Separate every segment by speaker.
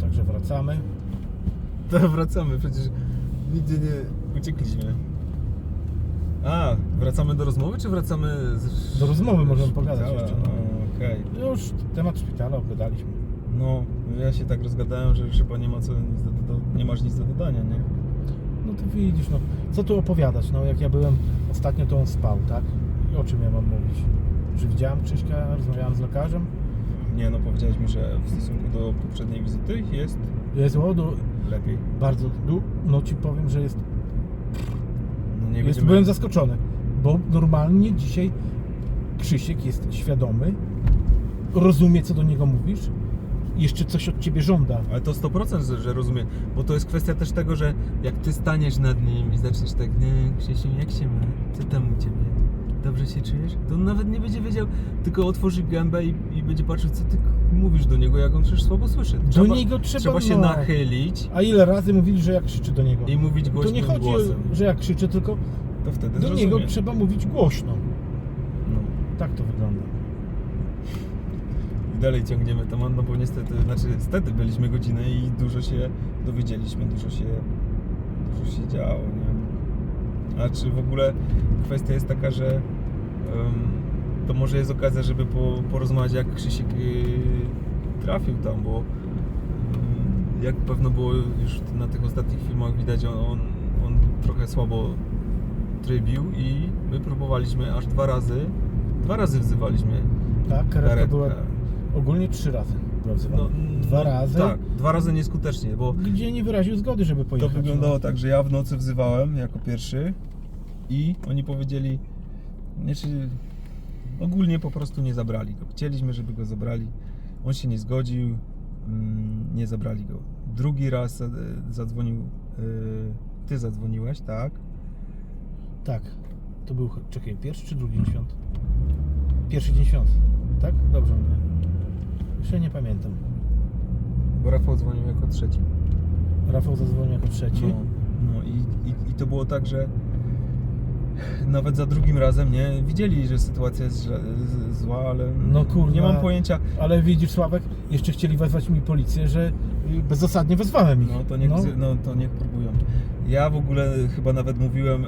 Speaker 1: Także wracamy.
Speaker 2: To wracamy, przecież nigdzie nie uciekliśmy. A, wracamy do rozmowy, czy wracamy z...
Speaker 1: Do rozmowy możemy pogadać jeszcze, no.
Speaker 2: No, Okej.
Speaker 1: Już temat szpitala obgadaliśmy.
Speaker 2: No, ja się tak rozgadałem, że już chyba nie ma co, nic do, do, nie masz nic do dodania, nie?
Speaker 1: No to widzisz, no co tu opowiadać? No jak ja byłem ostatnio, to on spał, tak? I o czym ja mam mówić? Że widziałem Krzyśka, rozmawiałem z lekarzem.
Speaker 2: Nie, no powiedziałeś mi, że w stosunku do poprzedniej wizyty jest
Speaker 1: Jest łodu,
Speaker 2: lepiej.
Speaker 1: bardzo, du- no ci powiem, że jest,
Speaker 2: No nie
Speaker 1: jest
Speaker 2: będziemy...
Speaker 1: byłem zaskoczony, bo normalnie dzisiaj Krzysiek jest świadomy, rozumie co do niego mówisz, jeszcze coś od ciebie żąda.
Speaker 2: Ale to 100% że, że rozumiem, bo to jest kwestia też tego, że jak ty staniesz nad nim i zaczniesz tak, nie, Krzysiu, jak się ma? Co tam u ciebie? Dobrze się czujesz? To on nawet nie będzie wiedział, tylko otworzy gębę i, i będzie patrzył, co ty mówisz do niego, jak on przecież słabo słyszy.
Speaker 1: Do niego trzeba,
Speaker 2: trzeba się
Speaker 1: no.
Speaker 2: nachylić
Speaker 1: A ile razy mówili, że ja krzyczę do niego?
Speaker 2: i mówić
Speaker 1: To
Speaker 2: głośnym
Speaker 1: nie chodzi,
Speaker 2: głosem.
Speaker 1: że ja krzyczę, tylko
Speaker 2: To wtedy
Speaker 1: do
Speaker 2: zrozumie.
Speaker 1: niego trzeba mówić głośno.
Speaker 2: No.
Speaker 1: Tak to wygląda.
Speaker 2: I dalej ciągniemy temat, no bo niestety, znaczy niestety byliśmy godzinę i dużo się dowiedzieliśmy, dużo się, dużo się działo, nie? A czy w ogóle kwestia jest taka, że to może jest okazja, żeby po, porozmawiać jak Krzysiek y, trafił tam, bo ym, jak pewno było już na tych ostatnich filmach widać, on, on, on trochę słabo trybił i my próbowaliśmy aż dwa razy, dwa razy wzywaliśmy
Speaker 1: Tak, karetka była ogólnie trzy razy. była wzywana. Dwa
Speaker 2: no,
Speaker 1: razy.
Speaker 2: Tak, dwa razy nieskutecznie, bo
Speaker 1: Gdzie nie wyraził zgody, żeby
Speaker 2: to
Speaker 1: pojechać.
Speaker 2: wyglądało
Speaker 1: no.
Speaker 2: tak, że ja w nocy wzywałem jako pierwszy i oni powiedzieli, znaczy ogólnie po prostu nie zabrali go. Chcieliśmy, żeby go zabrali. On się nie zgodził, mm, nie zabrali go. Drugi raz e, zadzwonił, e, ty zadzwoniłeś, tak?
Speaker 1: Tak. To był, czekaj, pierwszy czy drugi dzień świąt? Pierwszy dzień świąt. Tak? Dobrze mówię. Jeszcze nie pamiętam.
Speaker 2: Bo Rafał dzwonił jako trzeci.
Speaker 1: Rafał zadzwonił jako trzeci.
Speaker 2: No, no i, i, i to było tak, że nawet za drugim razem, nie, widzieli, że sytuacja jest źle- zła, ale
Speaker 1: No kurwa.
Speaker 2: nie mam pojęcia.
Speaker 1: Ale widzisz, Sławek, jeszcze chcieli wezwać mi policję, że bezzasadnie wezwałem ich.
Speaker 2: No to niech, no. no to niech próbują. Ja w ogóle chyba nawet mówiłem,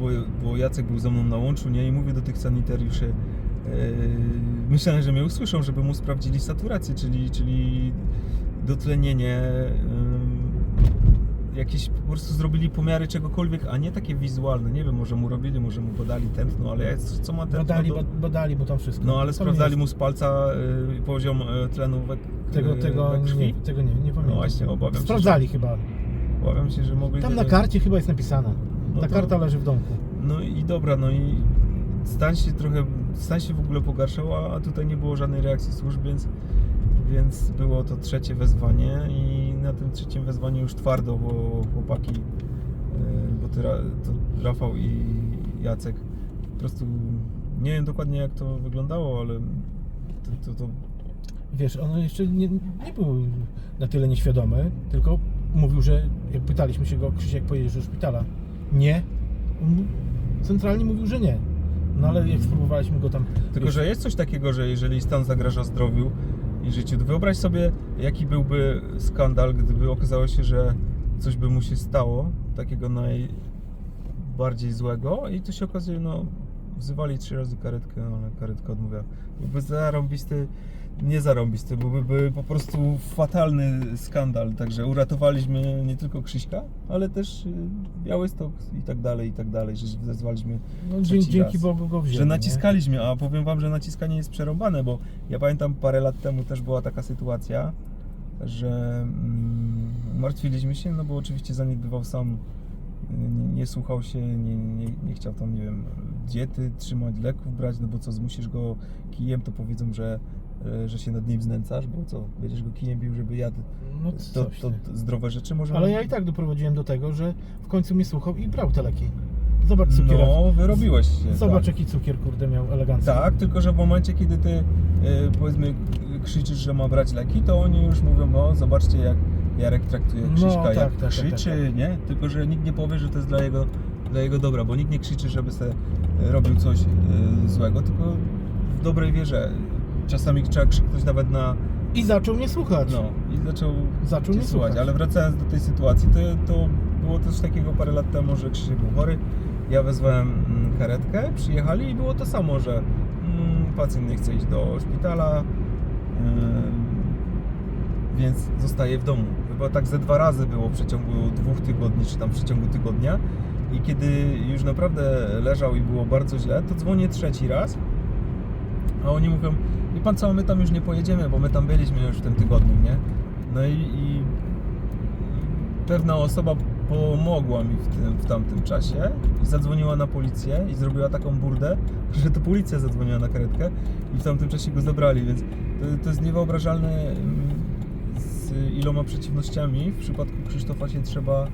Speaker 2: bo, bo Jacek był ze mną na łączu, nie, i mówię do tych sanitariuszy, yy, myślałem, że mnie usłyszą, żeby mu sprawdzili saturację, czyli, czyli dotlenienie, yy, jakieś po prostu zrobili pomiary czegokolwiek, a nie takie wizualne. Nie wiem, może mu robili, może mu podali tętno, ale ja co ma tętno
Speaker 1: Badali,
Speaker 2: do...
Speaker 1: ba- badali, bo tam wszystko.
Speaker 2: No ale
Speaker 1: Tam
Speaker 2: sprawdzali
Speaker 1: jest.
Speaker 2: mu z palca yy, poziom yy, tlenu we,
Speaker 1: Tego, tego,
Speaker 2: we krwi.
Speaker 1: nie, tego nie, nie pamiętam.
Speaker 2: No właśnie, obawiam się,
Speaker 1: Sprawdzali chyba.
Speaker 2: Obawiam się, że mogli...
Speaker 1: Tam
Speaker 2: to-
Speaker 1: na karcie chyba jest napisane.
Speaker 2: No
Speaker 1: Ta
Speaker 2: to-
Speaker 1: karta leży w domku.
Speaker 2: No i dobra, no i stan się trochę, stan się w ogóle pogarszał, a- a tutaj nie było żadnej reakcji służb, więc, więc było to trzecie wezwanie i na tym trzecim wezwaniu już twardo, bo chłopaki, yy, bo ty, to Rafał i Jacek po prostu, nie wiem dokładnie jak to wyglądało, ale to, to, to
Speaker 1: Wiesz, on jeszcze nie, nie był na tyle nieświadomy, tylko mówił, że jak pytaliśmy się go, Krzysiek, pojedziesz do szpitala? Nie. On centralnie mówił, że nie. No ale jak spróbowaliśmy go tam...
Speaker 2: Tylko,
Speaker 1: wiesz,
Speaker 2: że jest coś takiego, że jeżeli stan zagraża zdrowiu i życiu, wyobraź sobie, jaki byłby skandal, gdyby okazało się, że coś by mu się stało, takiego najbardziej złego i to się okazuje, no, wzywali trzy razy karetkę, ale karetka odmawia. Byłby zarąbisty, nie zarąbisty, byłby by po prostu fatalny skandal, także uratowaliśmy nie tylko Krzyśka, ale też y, Białystok i tak dalej, i tak dalej, że wezwaliśmy
Speaker 1: no, dzięki, dzięki Bogu go wzięli.
Speaker 2: że
Speaker 1: nie?
Speaker 2: naciskaliśmy, a powiem wam, że naciskanie jest przerąbane, bo ja pamiętam parę lat temu też była taka sytuacja, że mm, martwiliśmy się, no bo oczywiście zaniedbywał sam, nie, nie słuchał się, nie, nie, nie chciał tam, nie wiem, diety trzymać, leków brać, no bo co, zmusisz go kijem, to powiedzą, że, e, że się nad nim znęcasz, bo co, będziesz go kijem bił, żeby jadł
Speaker 1: No
Speaker 2: to, to
Speaker 1: ty.
Speaker 2: zdrowe rzeczy może...
Speaker 1: Ale ja i tak doprowadziłem do tego, że w końcu mnie słuchał i brał te leki. Zobacz cukier.
Speaker 2: No, wyrobiłeś się.
Speaker 1: Zobacz
Speaker 2: tak.
Speaker 1: jaki cukier, kurde, miał elegancki.
Speaker 2: Tak, tylko że w momencie, kiedy ty e, powiedzmy krzyczysz, że ma brać leki, to oni już mówią, no zobaczcie jak Jarek traktuje
Speaker 1: No,
Speaker 2: Krzyśka,
Speaker 1: tak,
Speaker 2: jak
Speaker 1: tak, tak,
Speaker 2: krzyczy,
Speaker 1: tak,
Speaker 2: nie? Tylko, że nikt nie powie, że to jest dla jego, dla jego dobra, bo nikt nie krzyczy, żeby se e, robił coś e, złego, tylko w dobrej wierze. Czasami trzeba krzyknąć nawet na,
Speaker 1: I zaczął mnie słuchać.
Speaker 2: no, i zaczął,
Speaker 1: Zaczął mnie
Speaker 2: słuchać. Ale wracając do tej sytuacji, to, to było coś takiego parę lat temu, że Krzysiek był chory. Ja wezwałem mm, karetkę, przyjechali i było to samo, że mm, pacjent nie chce iść do szpitala, więc zostaje w domu. Chyba tak ze dwa razy było w przeciągu dwóch tygodni, czy tam w przeciągu tygodnia. I kiedy już naprawdę leżał i było bardzo źle, to dzwonię trzeci raz, a oni mówią, wie pan co, my tam już nie pojedziemy, bo my tam byliśmy już w tym tygodniu, nie? No i, i pewna osoba pomogła mi w, tym, w tamtym czasie i zadzwoniła na policję i zrobiła taką burdę, że to policja zadzwoniła na karetkę i w tamtym czasie go zabrali, więc to, to jest niewyobrażalne iloma przeciwnościami. W przypadku Krzysztofa się trzeba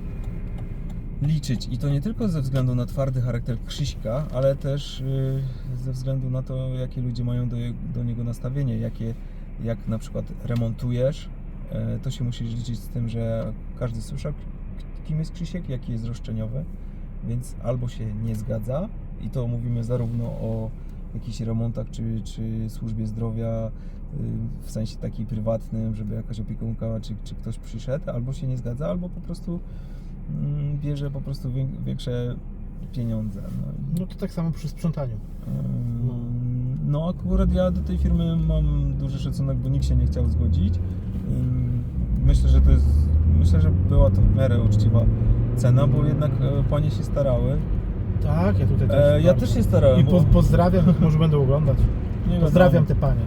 Speaker 2: liczyć. I to nie tylko ze względu na twardy charakter Krzyśka, ale też y, ze względu na to, jakie ludzie mają do, do niego nastawienie, jakie, jak na przykład remontujesz, e, to się musisz liczyć z tym, że każdy słyszał, kim jest Krzysiek, jaki jest roszczeniowy, więc albo się nie zgadza. I to mówimy zarówno o jakichś remontach, czy, czy służbie zdrowia, y, w sensie takiej prywatnym, żeby jakaś opiekunka, czy, czy ktoś przyszedł, albo się nie zgadza, albo po prostu mm, bierze po prostu wię- większe pieniądze. No,
Speaker 1: No to tak samo przy sprzątaniu.
Speaker 2: Ym, No akurat ja do tej firmy mam duży szacunek, bo nikt się nie chciał zgodzić. Myślę, że to jest, myślę, że była to w miarę uczciwa cena, bo jednak e, panie się starały.
Speaker 1: Tak, ja tutaj też.
Speaker 2: E, ja
Speaker 1: bardzo.
Speaker 2: też się starałem.
Speaker 1: I
Speaker 2: bo-
Speaker 1: po, pozdrawiam, może będą oglądać.
Speaker 2: nie
Speaker 1: Pozdrawiam
Speaker 2: wiadomo.
Speaker 1: te panie.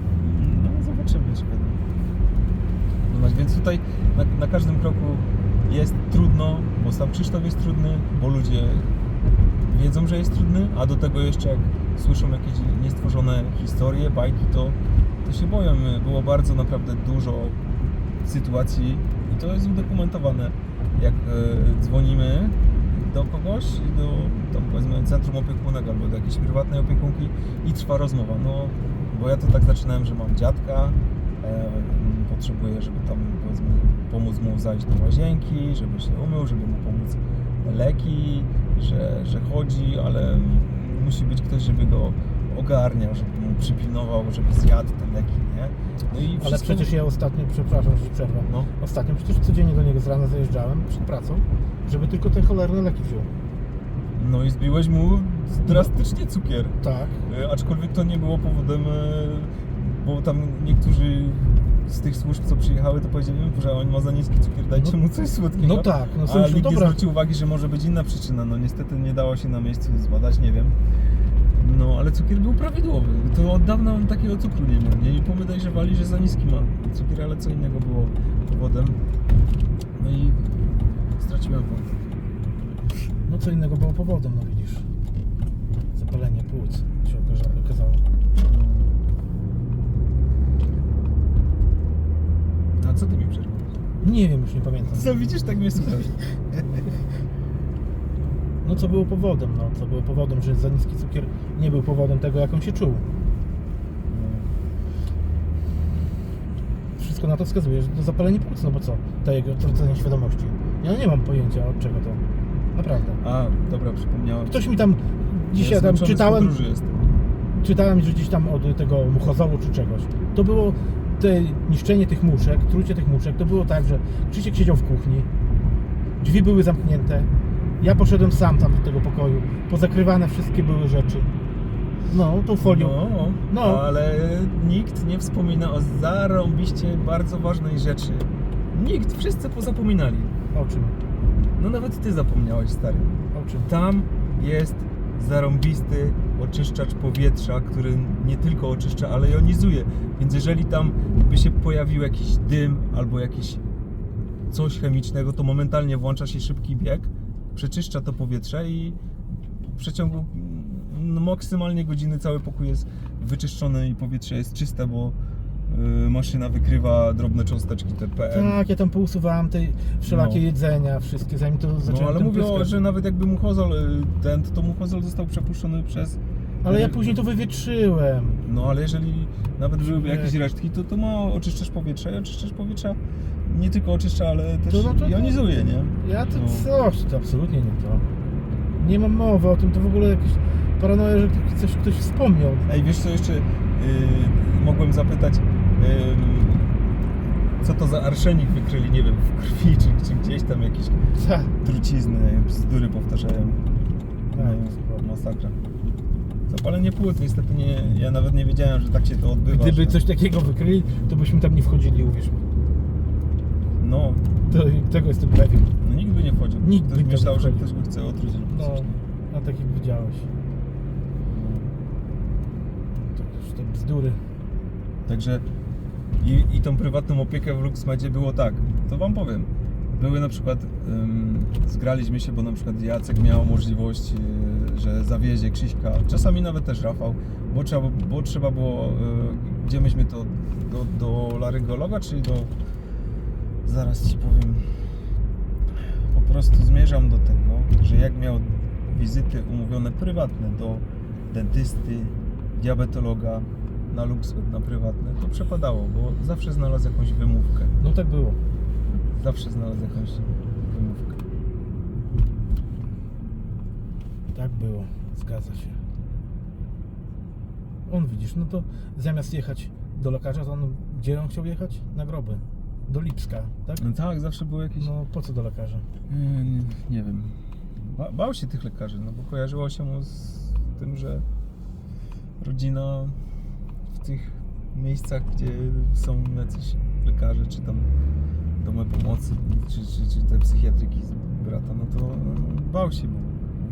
Speaker 2: No zobaczymy jeszcze. No, więc tutaj na, na każdym kroku jest trudno, bo sam Krzysztof jest trudny, bo ludzie wiedzą, że jest trudny, a do tego jeszcze jak słyszą jakieś niestworzone historie, bajki, to, to się boją. Było bardzo naprawdę dużo sytuacji i to jest udokumentowane. Jak e, dzwonimy do kogoś, do tam powiedzmy centrum opiekunnego albo do jakiejś prywatnej opiekunki i trwa rozmowa. No, bo ja to tak zaczynałem, że mam dziadka, e, potrzebuję, żeby tam powiedzmy pomóc mu zajść do łazienki, żeby się umył, żeby mu pomóc leki, że, że chodzi, ale musi być ktoś, żeby go ogarniał, żeby przypilnował, żeby zjadł te leki, nie? No i
Speaker 1: Ale przecież ja ostatnio, przepraszam, że przerwę.
Speaker 2: No.
Speaker 1: Ostatnio przecież codziennie do niego z rana zajeżdżałem przed pracą, żeby tylko te cholerne leki wziął.
Speaker 2: No i zbiłeś mu drastycznie cukier.
Speaker 1: Tak.
Speaker 2: E, Aczkolwiek to nie było powodem, e, bo tam niektórzy z tych służb, co przyjechały, to powiedzieli, że on ma za niski cukier, dajcie
Speaker 1: No-
Speaker 2: mu coś słodkiego.
Speaker 1: No tak, no
Speaker 2: A
Speaker 1: sobie
Speaker 2: nikt nie zwrócił uwagi, że może być inna przyczyna. No niestety nie dało się na miejscu zbadać, nie wiem. No ale cukier był prawidłowy. To od dawna on takiego cukru nie miał. Nie? I podejrzewali, że za niski ma cukier, ale co innego było powodem. No i straciłem błąd.
Speaker 1: No co innego było powodem, no widzisz. Zapalenie płuc się okaza- okazało.
Speaker 2: A co ty mi przerwałeś?
Speaker 1: Nie wiem, już nie pamiętam.
Speaker 2: Co widzisz, tak mnie słuchasz.
Speaker 1: No co było powodem, no co było powodem, że za niski cukier nie był powodem tego, jak on się czuł. Wszystko na to wskazuje, że to zapalenie płuc, no bo co? Ta jego tracenie świadomości. Ja nie mam pojęcia od czego to. Naprawdę.
Speaker 2: A, dobra, przypomniałem.
Speaker 1: Ktoś mi tam dzisiaj
Speaker 2: Ja
Speaker 1: tam czytałem, czytałem, że gdzieś tam od tego muchozolu czy czegoś. To było te niszczenie tych muszek, trucie tych muszek, to było tak, że Krzysiek siedział w kuchni, drzwi były zamknięte, ja poszedłem sam tam do tego pokoju, pozakrywane wszystkie były rzeczy. No, tą folią.
Speaker 2: No,
Speaker 1: No.
Speaker 2: ale nikt nie wspomina o zarąbiście bardzo ważnej rzeczy. Nikt, wszyscy pozapominali.
Speaker 1: O czym?
Speaker 2: No nawet ty zapomniałeś, stary.
Speaker 1: O czym?
Speaker 2: Tam jest zarąbisty oczyszczacz powietrza, który nie tylko oczyszcza, ale jonizuje. Więc jeżeli tam by się pojawił jakiś dym albo jakieś coś chemicznego, to momentalnie włącza się szybki bieg, przeczyszcza to powietrze i w przeciągu no, maksymalnie godziny cały pokój jest wyczyszczony i powietrze jest czyste, bo y, maszyna wykrywa drobne cząsteczki TPM.
Speaker 1: Tak, ja tam pousuwałem te wszelakie
Speaker 2: No.
Speaker 1: jedzenia, wszystkie, zanim to
Speaker 2: No
Speaker 1: zacząłem
Speaker 2: ale
Speaker 1: tym
Speaker 2: mówię, o,
Speaker 1: pryskać.
Speaker 2: że nawet jakby muchozol y, ten, to muchozol został przepuszczony przez...
Speaker 1: Ale ja później to wywietrzyłem.
Speaker 2: No ale jeżeli nawet byłyby jakieś resztki, to to ma oczyszczasz powietrza i oczyszczasz powietrza nie tylko oczyszcza, ale też
Speaker 1: To no to-
Speaker 2: jonizuje, nie?
Speaker 1: Ja to
Speaker 2: No.
Speaker 1: coś, to absolutnie nie to. Nie mam mowy o tym, to w ogóle jakieś paranoja, że coś ktoś wspomniał.
Speaker 2: Ej, wiesz co jeszcze yy, mogłem zapytać? Ym, co to za arszenik wykryli, nie wiem, w krwi, czy, czy gdzieś tam jakieś trucizny, bzdury powtarzają.
Speaker 1: Tak,
Speaker 2: No, masakra. Zapalenie płuc, niestety nie, ja nawet nie wiedziałem, że tak się to odbywa.
Speaker 1: Gdyby
Speaker 2: że-
Speaker 1: coś takiego wykryli, to byśmy tam nie wchodzili, uwierz mi.
Speaker 2: No,
Speaker 1: To, tego jestem pewien.
Speaker 2: no nikt by nie wchodził.
Speaker 1: Nikt
Speaker 2: Ktoś
Speaker 1: by nie
Speaker 2: myślał, że
Speaker 1: wchodził.
Speaker 2: ktoś go chce otruć.
Speaker 1: No,
Speaker 2: coś.
Speaker 1: a tak jak widziałeś. To już te bzdury.
Speaker 2: Także i, i tą prywatną opiekę w Luxmedzie było tak, to wam powiem. Były na przykład, ym, zgraliśmy się, bo na przykład Jacek miał możliwość, y, że zawiezie Krzyśka, czasami nawet też Rafał, bo trzeba, bo trzeba było, y, gdzie myśmy to, do, do laryngologa, czyli do, zaraz ci powiem, po prostu zmierzam do tego, że jak miał wizyty umówione prywatne do dentysty, diabetologa, na Luxmed, na prywatne, to przepadało, bo zawsze znalazł jakąś wymówkę.
Speaker 1: No tak było.
Speaker 2: Zawsze znalazł jakąś wymówkę.
Speaker 1: Tak było. Zgadza się. On widzisz, no to zamiast jechać do lekarza, to on gdzie on chciał jechać? Na groby. Do Lipska, tak?
Speaker 2: No tak, zawsze było jakieś...
Speaker 1: No po co do lekarza?
Speaker 2: Nie, nie, nie wiem. Ba, bał się tych lekarzy, no bo kojarzyło się mu z tym, że rodzina w tych miejscach, gdzie są jacyś lekarze, czy tam domy pomocy, czy, czy, czy te psychiatryki z brata, no to no, bał się, bo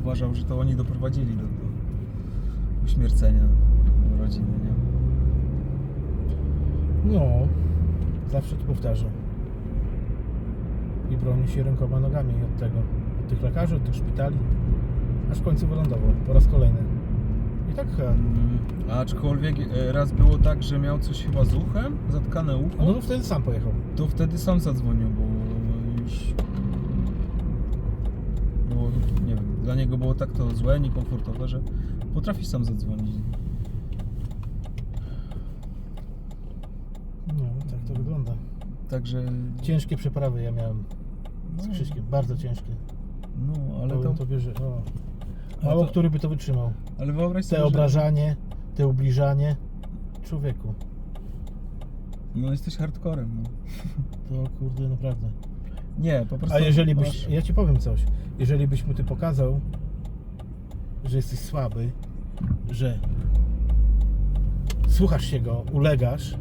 Speaker 2: uważał, że to oni doprowadzili do, do uśmiercenia rodziny, nie?
Speaker 1: No, zawsze to powtarzam. I broni się rękoma, nogami od tego. Od tych lekarzy, od tych szpitali. Aż w końcu wylądował po raz kolejny. I tak chyba.
Speaker 2: Mm, Aczkolwiek e, raz było tak, że miał coś chyba z uchem, zatkane ucho.
Speaker 1: No to wtedy sam pojechał.
Speaker 2: To wtedy sam zadzwonił, bo już było, nie wiem, dla niego było tak to złe, niekomfortowe, że potrafi sam zadzwonić.
Speaker 1: No, tak to wygląda.
Speaker 2: Także,
Speaker 1: Ciężkie przeprawy ja miałem z
Speaker 2: no,
Speaker 1: Krzyśkiem, bardzo ciężkie.
Speaker 2: no ale
Speaker 1: Powiem
Speaker 2: to,
Speaker 1: tobie, że o, mało
Speaker 2: to-
Speaker 1: który by to wytrzymał.
Speaker 2: ale wyobraź sobie,
Speaker 1: Te
Speaker 2: że,
Speaker 1: obrażanie, te ubliżanie. Człowieku,
Speaker 2: no jesteś hardcorem, no.
Speaker 1: to kurde naprawdę.
Speaker 2: Nie, po prostu
Speaker 1: A jeżeli
Speaker 2: masz-
Speaker 1: byś, ja ci powiem coś, jeżeli byś mu ty pokazał, że jesteś słaby, że słuchasz się go, ulegasz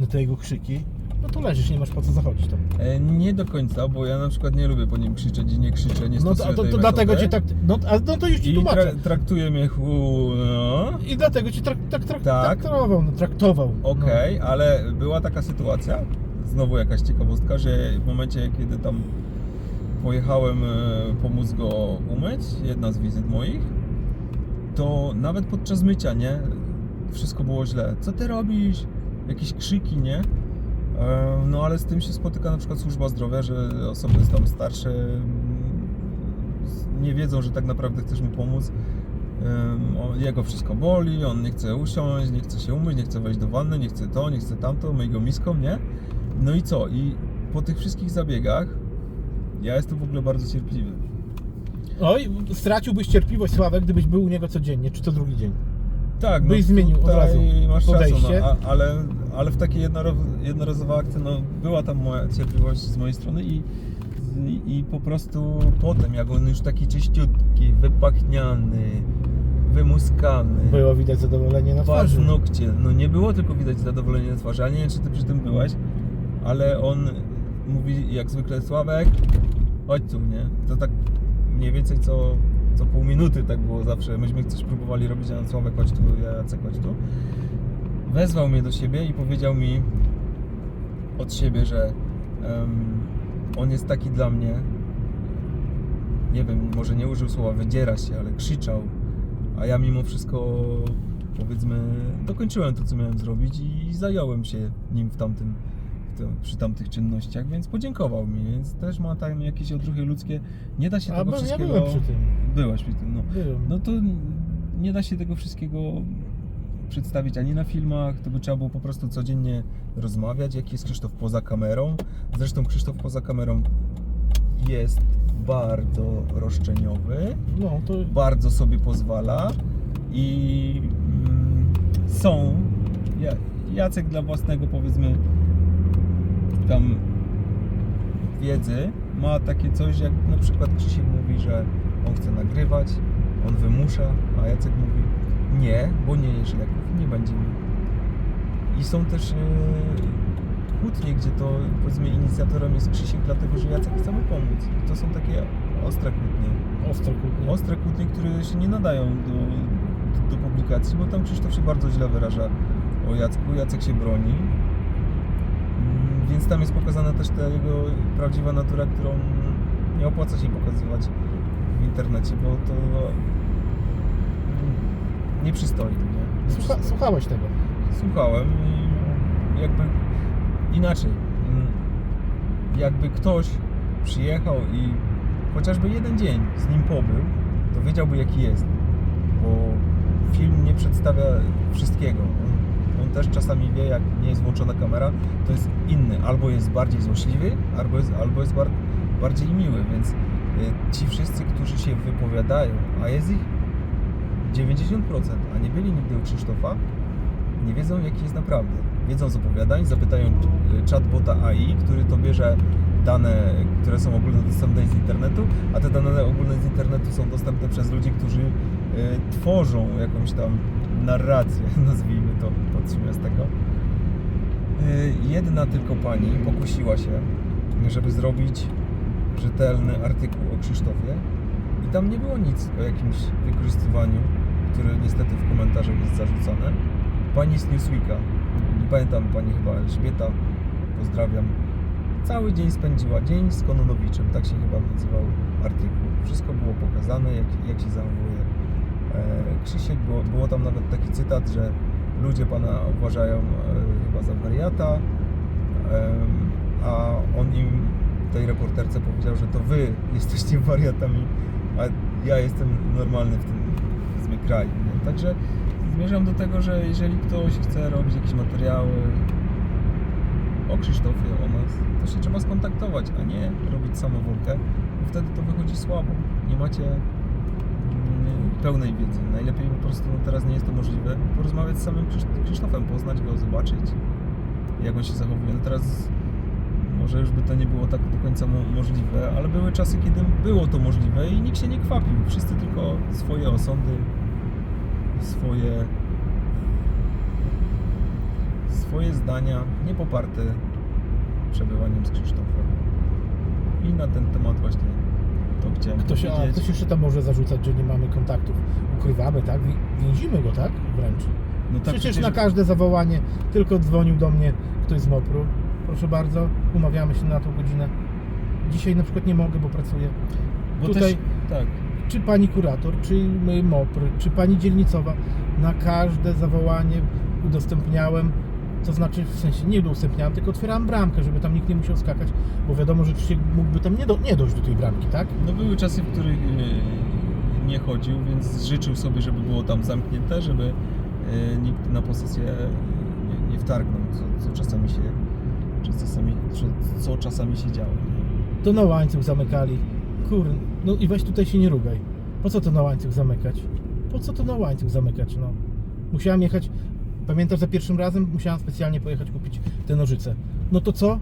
Speaker 1: na te jego krzyki, no to leżysz, nie masz po co zachodzić tam.
Speaker 2: E, Nie do końca, bo ja na przykład nie lubię po nim krzyczeć i nie krzyczę, nie
Speaker 1: No to, a to, to dlatego cię tak, no, a, no to już ci
Speaker 2: I
Speaker 1: tłumaczę.
Speaker 2: tra- traktuje mnie hu, no.
Speaker 1: I dlatego cię trak, tak, trak,
Speaker 2: Tak.
Speaker 1: traktował, no, traktował.
Speaker 2: Okej, ale była taka sytuacja, znowu jakaś ciekawostka, że w momencie, kiedy tam pojechałem e, pomóc go umyć, jedna z wizyt moich, to nawet podczas mycia, nie? Wszystko było źle. Co ty robisz? Jakieś krzyki, nie? E, No ale z tym się spotyka na przykład służba zdrowia, że osoby tam starsze nie wiedzą, że tak naprawdę chcesz mu pomóc. O- Jego wszystko boli, on nie chce usiąść, nie chce się umyć, nie chce wejść do wanny, nie chce to, nie chce tamto, myj go miską, nie? No i co? I po tych wszystkich zabiegach ja jestem w ogóle bardzo cierpliwy.
Speaker 1: Oj, straciłbyś cierpliwość Sławek, gdybyś był u niego codziennie, czy co drugi dzień.
Speaker 2: Tak,
Speaker 1: Byś zmienił od razu
Speaker 2: masz
Speaker 1: podejście.
Speaker 2: No, a, ale, ale w takiej jednoro- jednorazowe akcje, no była tam moja cierpliwość z mojej strony i, i, i po prostu potem, jak on już taki czyściutki, wypachniany, wymuskany,
Speaker 1: Było widać zadowolenie na twarzy.
Speaker 2: paznokcie. No nie było tylko widać zadowolenie na twarzy, ale nie wiem, czy ty przy tym byłeś, ale on mówi jak zwykle Sławek, chodź tu, nie? To tak mniej więcej co, co pół minuty tak było zawsze. Myśmy coś próbowali robić, a on Sławek, chodź tu, ja Jacek, chodź tu. Wezwał mnie do siebie i powiedział mi od siebie, że em, on jest taki dla mnie, nie wiem, może nie użył słowa wydziera się, ale krzyczał, a ja mimo wszystko powiedzmy dokończyłem to, co miałem zrobić i zająłem się nim w tamtym, tym, przy tamtych czynnościach, więc podziękował mi, więc też ma tam jakieś odruchy ludzkie. Nie da się
Speaker 1: A
Speaker 2: tego
Speaker 1: ja
Speaker 2: wszystkiego...
Speaker 1: byłem przy tym.
Speaker 2: Byłaś przy tym, no.
Speaker 1: Byłem.
Speaker 2: No to nie da się tego wszystkiego przedstawić ani na filmach, to by trzeba było po prostu codziennie rozmawiać, jaki jest Krzysztof poza kamerą. Zresztą Krzysztof poza kamerą jest bardzo roszczeniowy,
Speaker 1: No, to
Speaker 2: bardzo sobie pozwala i mm, są Ja- Jacek dla własnego powiedzmy tam wiedzy ma takie coś, jak na przykład Krzysiek mówi, że on chce nagrywać, on wymusza, a Jacek mówi nie, bo nie jesz leków, nie będzie mi. I są też e, kłótnie, gdzie to powiedzmy inicjatorem jest Krzysiek, dlatego że Jacek chce mu pomóc. I to są takie ostre kłótnie.
Speaker 1: Ostro kłótnie.
Speaker 2: Ostre kłótnie, które się nie nadają do, do, do publikacji, bo tam Krzysztof się bardzo źle wyraża o Jacku, Jacek się broni. Więc tam jest pokazana też ta jego prawdziwa natura, którą nie opłaca się pokazywać w internecie, bo to mm, nie przystoi. Nie? Nie
Speaker 1: Słucha, słuchałeś tego.
Speaker 2: Słuchałem i jakby inaczej. mm, Jakby ktoś przyjechał i chociażby jeden dzień z nim pobył, to wiedziałby jaki jest. Bo film nie przedstawia wszystkiego. On też czasami wie, jak nie jest włączona kamera, to jest inny. Albo jest bardziej złośliwy, albo jest, albo jest bar, bardziej miły. Więc y, ci wszyscy, którzy się wypowiadają, a jest ich 90%, a nie byli nigdy u Krzysztofa, nie wiedzą jaki jest naprawdę. Wiedzą z opowiadań, zapytają y, chatbota AI, który to bierze dane, które są ogólnodostępne z internetu, a te dane ogólne z internetu są dostępne przez ludzi, którzy y, tworzą jakąś tam narrację, nazwijmy to podtrzymując tego. Y, Jedna tylko pani pokusiła się, żeby zrobić rzetelny artykuł o Krzysztofie i tam nie było nic o jakimś wykorzystywaniu, które niestety w komentarzach jest zarzucane. Pani z Newsweeka, nie pamiętam, pani chyba Elżbieta, pozdrawiam, cały dzień spędziła, dzień z Kononowiczem, tak się chyba nazywał artykuł. Wszystko było pokazane, jak, jak się zachowuje Krzysiek. Było, było tam nawet taki cytat, że ludzie pana uważają e, chyba za wariata, a on im, tej reporterce powiedział, że to wy jesteście wariatami, a ja jestem normalny w tym powiedzmy kraju. Nie? Także zmierzam do tego, że jeżeli ktoś chce robić jakieś materiały o Krzysztofie, o nas, to się trzeba skontaktować, a nie robić samowolkę, bo wtedy to wychodzi słabo. Nie macie pełnej wiedzy. Najlepiej po prostu, no teraz nie jest to możliwe, porozmawiać z samym Krzysz- Krzysztofem, poznać go, zobaczyć, jak on się zachowuje. No teraz może już by to nie było tak do końca mo- możliwe, ale były czasy, kiedy było to możliwe i nikt się nie kwapił. Wszyscy tylko swoje osądy, swoje swoje zdania nie poparte przebywaniem z Krzysztofem. I na ten temat właśnie to chciałem
Speaker 1: Ktoś, a
Speaker 2: powiedzieć.
Speaker 1: ktoś jeszcze tam może zarzucać, że nie mamy kontaktów. Ukrywamy, tak? Wi- Więzimy go, tak? Wręcz.
Speaker 2: no tak,
Speaker 1: przecież, na każde zawołanie tylko dzwonił do mnie ktoś z Mopru. Proszę bardzo, umawiamy się na tą godzinę. Dzisiaj na przykład nie mogę, bo pracuję.
Speaker 2: bo
Speaker 1: tutaj-
Speaker 2: też, tak,
Speaker 1: Czy pani kurator, czy my Mopr, czy pani dzielnicowa, na każde zawołanie udostępniałem, to znaczy w sensie nie udostępniałem, tylko otwierałem bramkę, żeby tam nikt nie musiał skakać, bo wiadomo, że Krzysiek mógłby tam nie, do, nie dojść do tej bramki, tak?
Speaker 2: no były czasy, w których e, nie chodził, więc życzył sobie, żeby było tam zamknięte, żeby e, nikt na posesję nie, nie wtargnął, co, co czasami się co czasami, co, czasami się działo.
Speaker 1: To na łańcuch zamykali. Kur... No i weź tutaj się nie rugaj. Po co to na łańcuch zamykać? Po co to na łańcuch zamykać, no? Musiałem jechać, pamiętasz za pierwszym razem musiałem specjalnie pojechać kupić te nożyce. No to co?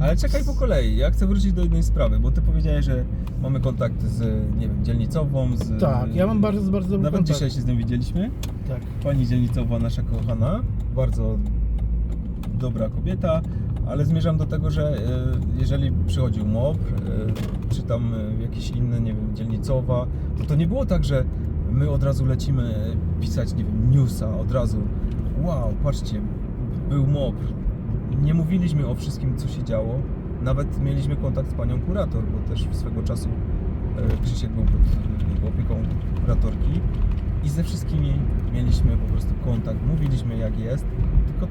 Speaker 2: Ale czekaj po kolei, ja chcę wrócić do jednej sprawy, bo ty powiedziałeś, że mamy kontakt z, nie wiem, dzielnicową, z...
Speaker 1: Tak, ja mam bardzo, bardzo dobry
Speaker 2: Nawet
Speaker 1: kontakt.
Speaker 2: dzisiaj się z nią widzieliśmy.
Speaker 1: Tak.
Speaker 2: Pani dzielnicowa, nasza kochana, bardzo dobra kobieta, ale zmierzam do tego, że e, jeżeli przychodził MOP, e, czy tam e, jakiś inny, nie wiem, dzielnicowa, to to nie było tak, że my od razu lecimy pisać, nie wiem, newsa, od razu wow, patrzcie, był MOP. Nie mówiliśmy o wszystkim, co się działo. Nawet mieliśmy kontakt z panią kurator, bo też swego czasu e, Krzysiek był pod e, opieką kuratorki i ze wszystkimi mieliśmy po prostu kontakt, mówiliśmy jak jest, tylko,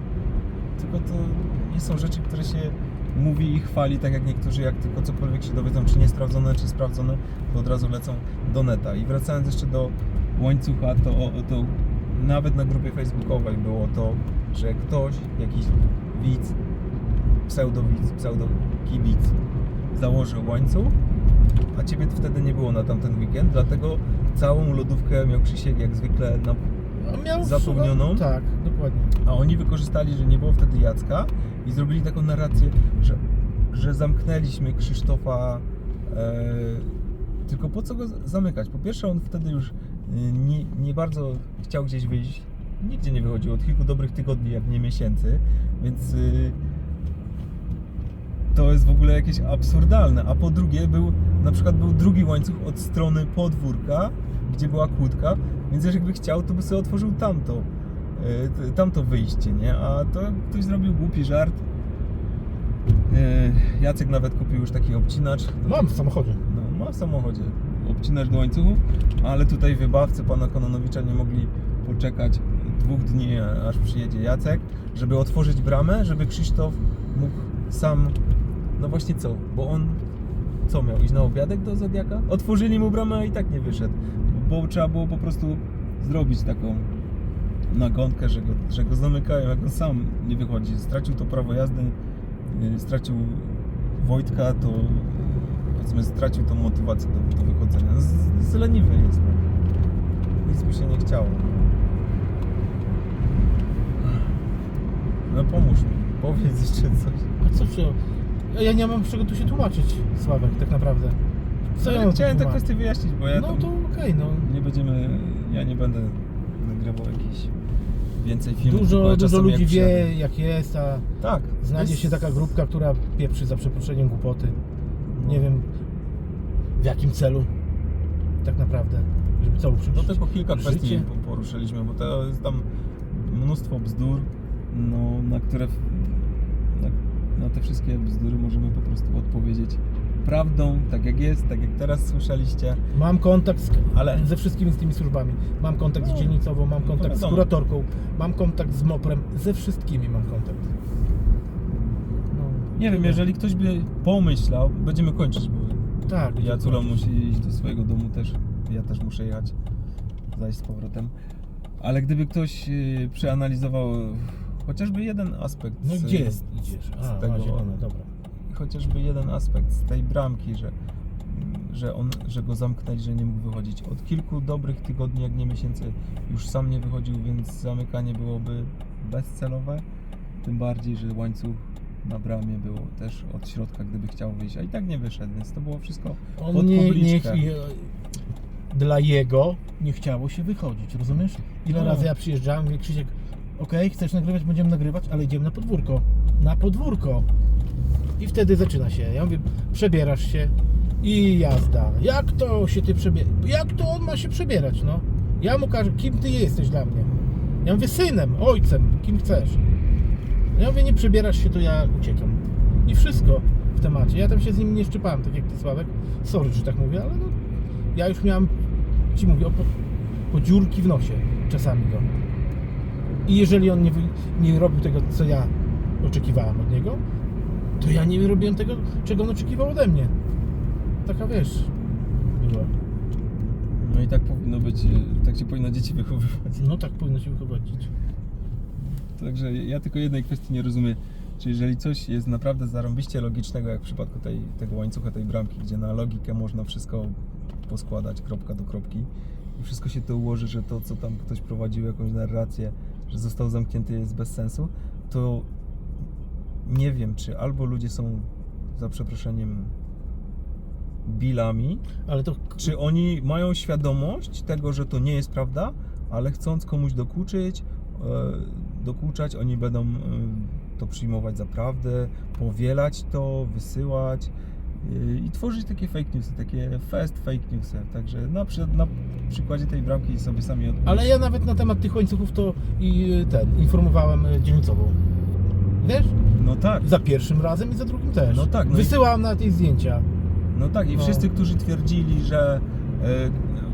Speaker 2: tylko to nie są rzeczy, które się mówi i chwali, tak jak niektórzy, jak tylko cokolwiek się dowiedzą, czy niesprawdzone, czy sprawdzone, to od razu lecą do neta. I wracając jeszcze do łańcucha, to, to nawet na grupie facebookowej było to, że ktoś, jakiś widz, pseudowidz, pseudokibic założył łańcuch, a ciebie wtedy nie było na tamten weekend, dlatego całą lodówkę miał Krzysiek jak zwykle na,
Speaker 1: On miał
Speaker 2: Zapełnioną?
Speaker 1: Tak, dokładnie.
Speaker 2: A oni wykorzystali, że nie było wtedy Jacka i zrobili taką narrację, że, że zamknęliśmy Krzysztofa. E, tylko po co go zamykać? Po pierwsze, on wtedy już nie, nie bardzo chciał gdzieś wyjść. Nigdzie nie wychodził od kilku dobrych tygodni, jak nie miesięcy, więc y, to jest w ogóle jakieś absurdalne. A po drugie, był na przykład był drugi łańcuch od strony podwórka, gdzie była kłódka, więc jakby chciał, to by sobie otworzył tamto, y, tamto wyjście, nie? A to ktoś zrobił głupi żart. Y, Jacek nawet kupił już taki obcinacz.
Speaker 1: Mam w samochodzie.
Speaker 2: No, ma w samochodzie obcinacz do łańcuchów, ale tutaj wybawcy pana Kononowicza nie mogli poczekać dwóch dni, aż przyjedzie Jacek, żeby otworzyć bramę, żeby Krzysztof mógł sam, no właśnie co, bo on co miał, iść na obiadek do Zodiaka? Otworzyli mu bramę, a i tak nie wyszedł, bo trzeba było po prostu zrobić taką nagonkę, że go, że go zamykają, jak on sam nie wychodzi. Stracił to prawo jazdy, yy, stracił Wojtka, to powiedzmy stracił tą motywację do, do wychodzenia. Z, z leniwy jest. No. Nic mi się nie chciało. No pomóż mi, powiedz jeszcze coś.
Speaker 1: A co się... Ja nie mam czego tu się tłumaczyć, Sławek, tak naprawdę. Co ja mam
Speaker 2: chciałem tę
Speaker 1: tłumaczyć?
Speaker 2: kwestię wyjaśnić, bo ja
Speaker 1: No
Speaker 2: tam
Speaker 1: to okej, no.
Speaker 2: nie będziemy, ja nie będę nagrywał jakichś więcej filmów. tylko
Speaker 1: Dużo,
Speaker 2: ja
Speaker 1: dużo
Speaker 2: czasami jak
Speaker 1: ludzi
Speaker 2: przyjadę-
Speaker 1: wie jak jest, a
Speaker 2: Tak.
Speaker 1: znajdzie
Speaker 2: jest-
Speaker 1: się taka grupka, która pieprzy za przeproszeniem głupoty.
Speaker 2: No.
Speaker 1: Nie wiem w jakim celu tak naprawdę, żeby co
Speaker 2: Do
Speaker 1: uprzykrzyć.
Speaker 2: tego kilka kwestii
Speaker 1: Życie.
Speaker 2: po- poruszyliśmy, bo to jest tam mnóstwo bzdur, no, na które na, na te wszystkie bzdury możemy po prostu odpowiedzieć prawdą, tak jak jest, tak jak teraz słyszeliście.
Speaker 1: Mam kontakt z,
Speaker 2: Ale-
Speaker 1: ze wszystkimi z tymi służbami. Mam kontakt
Speaker 2: No,
Speaker 1: z dzielnicową, mam kontakt z kuratorką, mam kontakt z MOPRem, ze wszystkimi mam kontakt.
Speaker 2: Nie wiem, jeżeli ktoś by pomyślał, będziemy kończyć, bo
Speaker 1: Tak,
Speaker 2: Jacula musi iść do swojego domu też, ja też muszę jechać, zajść z powrotem. Ale gdyby ktoś yy, przeanalizował chociażby jeden aspekt
Speaker 1: No
Speaker 2: z-
Speaker 1: gdzie jest? Idziesz? A,
Speaker 2: z
Speaker 1: tego...
Speaker 2: tego-
Speaker 1: a zielone, dobra.
Speaker 2: chociażby jeden aspekt z tej bramki, że, że on, że go zamknęli, że nie mógł wychodzić. Od kilku dobrych tygodni, jak nie miesięcy, już sam nie wychodził, więc zamykanie byłoby bezcelowe. Tym bardziej, że łańcuch na bramie było też od środka, gdyby chciał wyjść, a i tak nie wyszedł, więc to było wszystko
Speaker 1: On
Speaker 2: pod
Speaker 1: nie, nie,
Speaker 2: publiczkę.
Speaker 1: nie, dla jego nie chciało się wychodzić, rozumiesz? Ile
Speaker 2: No.
Speaker 1: razy ja przyjeżdżałem, mówię Krzysiek, okej, chcesz nagrywać, będziemy nagrywać, ale idziemy na podwórko. Na podwórko. I wtedy zaczyna się. Ja mówię, przebierasz się i jazda. Jak to się ty przebierasz? Jak to on ma się przebierać, no? Ja mu każę, kim ty jesteś dla mnie? Ja mówię, synem, ojcem, kim chcesz. Ja mówię, nie przebierasz się, to ja uciekam. I wszystko w temacie. Ja tam się z nim nie szczypałem, tak jak ty, Sławek. Sorry, że tak mówię, ale no, ja już miałem, ci mówię, o, po, po dziurki w nosie czasami go. I jeżeli on nie, nie robił tego, co ja oczekiwałem od niego, to ja nie robiłem tego, czego on oczekiwał ode mnie. Taka wiesz, była.
Speaker 2: No i tak powinno być, tak się powinno dzieci wychowywać.
Speaker 1: No tak powinno się wychować dzieci.
Speaker 2: Także ja tylko jednej kwestii nie rozumiem. Czy jeżeli coś jest naprawdę zarąbiście logicznego, jak w przypadku tej, tego łańcucha, tej bramki, gdzie na logikę można wszystko poskładać kropka do kropki i wszystko się to ułoży, że to, co tam ktoś prowadził, jakąś narrację, że został zamknięty jest bez sensu, to nie wiem, czy albo ludzie są za przeproszeniem bilami,
Speaker 1: Ale to
Speaker 2: czy oni mają świadomość tego, że to nie jest prawda, ale chcąc komuś dokuczyć, e, dokuczać, oni będą e, to przyjmować za prawdę, powielać to, wysyłać e, i tworzyć takie fake newsy, takie fast fake newsy. Także na, na przykładzie tej bramki sobie sami od...
Speaker 1: Ale ja nawet na temat tych łańcuchów to i y, ten, informowałem y, dzielnicową. Wiesz?
Speaker 2: No tak,
Speaker 1: Za pierwszym razem i za drugim też.
Speaker 2: No tak, no i-
Speaker 1: Wysyłałem na tej zdjęcia.
Speaker 2: no tak i
Speaker 1: No.
Speaker 2: wszyscy, którzy twierdzili, że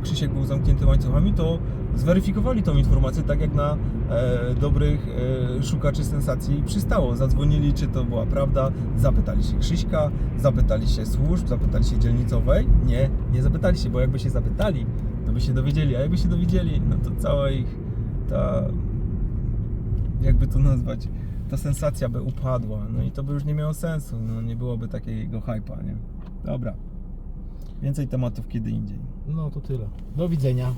Speaker 2: Krzysiek był zamknięty łańcuchami, to zweryfikowali tą informację tak jak na e, dobrych e, szukaczy sensacji przystało. Zadzwonili, czy to była prawda, zapytali się Krzyśka, zapytali się służb, zapytali się dzielnicowej. Nie, nie zapytali się, bo jakby się zapytali, to by się dowiedzieli, a jakby się dowiedzieli, no to cała ich ta, jakby to nazwać, ta sensacja by upadła, no i to by już nie miało sensu, no nie byłoby takiego hypa, nie? Dobra. Więcej tematów kiedy indziej.
Speaker 1: No to tyle. Do widzenia.